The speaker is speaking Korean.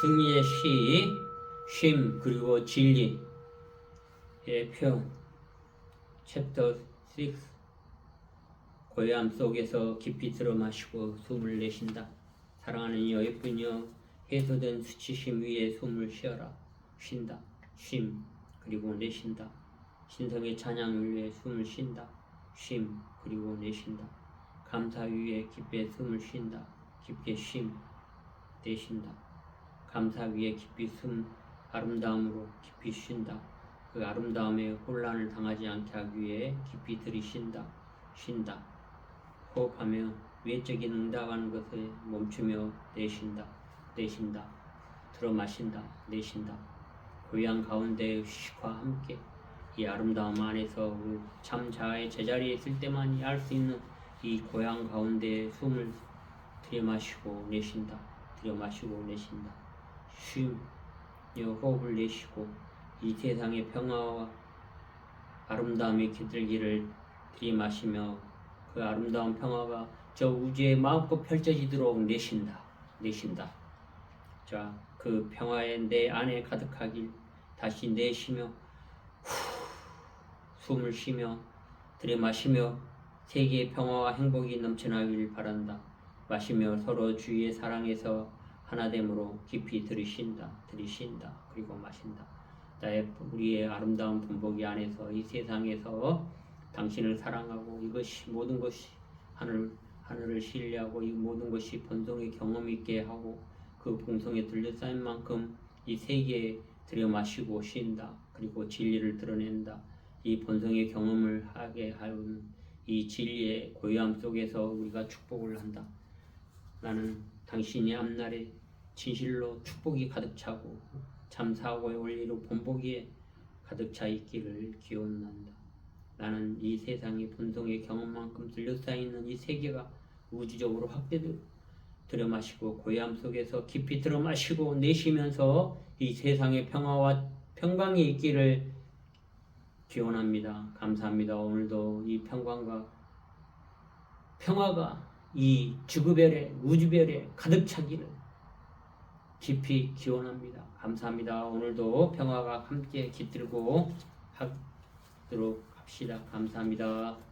승리의 시, 쉼 그리고 진리의 표현 챕터 6 고요함 속에서 깊이 들어 마시고 숨을 내쉰다. 사랑하는 여인뿐이여 해소된 수치심 위에 숨을 쉬어라. 쉰다. 쉼 그리고 내쉰다. 신성의 찬양을 위해 숨을 쉰다. 쉼 그리고 내쉰다. 감사 위에 깊게 숨을 쉰다. 깊게 쉼 내쉰다. 감사 위에 깊이 숨 아름다움으로 깊이 쉰다. 그 아름다움에 혼란을 당하지 않게 하기 위해 깊이 들이쉰다. 쉰다. 호흡하며 외적인 응답하는 것에 멈추며 내쉰다. 내쉰다. 들어 마신다. 내쉰다. 고향 가운데의 휴식과 함께 이 아름다움 안에서 우리 참 자아의 제자리에 있을 때만이 알 수 있는 이 고향 가운데 숨을 들여마시고 내쉰다. 들여마시고 내쉰다. 쉼, 이 호흡을 내쉬고 이 세상의 평화와 아름다움이 깃들기를 들이마시며 그 아름다운 평화가 저 우주에 마음껏 펼쳐지도록 내쉰다. 내쉰다. 자, 그 평화에 내 안에 가득하길 다시 내쉬며 후, 숨을 쉬며 들이마시며 세계의 평화와 행복이 넘쳐나길 바란다. 마시며 서로 주위의 사랑에서 하나됨으로 깊이 들이쉰다. 들이쉰다. 그리고 마신다. 나의 우리의 아름다운 본보기 안에서 이 세상에서 당신을 사랑하고 이것이 모든 것이 하늘 하늘을 신뢰하고 이 모든 것이 본성의 경험 있게 하고 그 본성에 둘러싸인 만큼 이 세계에 들여 마시고 쉰다. 그리고 진리를 드러낸다. 이 본성의 경험을 하게 하는 이 진리의 고요함 속에서 우리가 축복을 한다. 나는 당신의 앞날에 진실로 축복이 가득 차고 참 사고의 원리로 본보기에 가득 차 있기를 기원한다. 나는 이 세상의 본성의 경험만큼 들려쌓이는 이 세계가 우주적으로 확대되고 들여마시고 고요함 속에서 깊이 들어마시고 내쉬면서 이 세상의 평화와 평강이 있기를 기원합니다. 감사합니다. 오늘도 이 평강과 평화가 이 지구별에 우주별에 가득 차기를 깊이 기원합니다. 감사합니다. 오늘도 평화가 함께 깃들고 하도록 합시다. 감사합니다.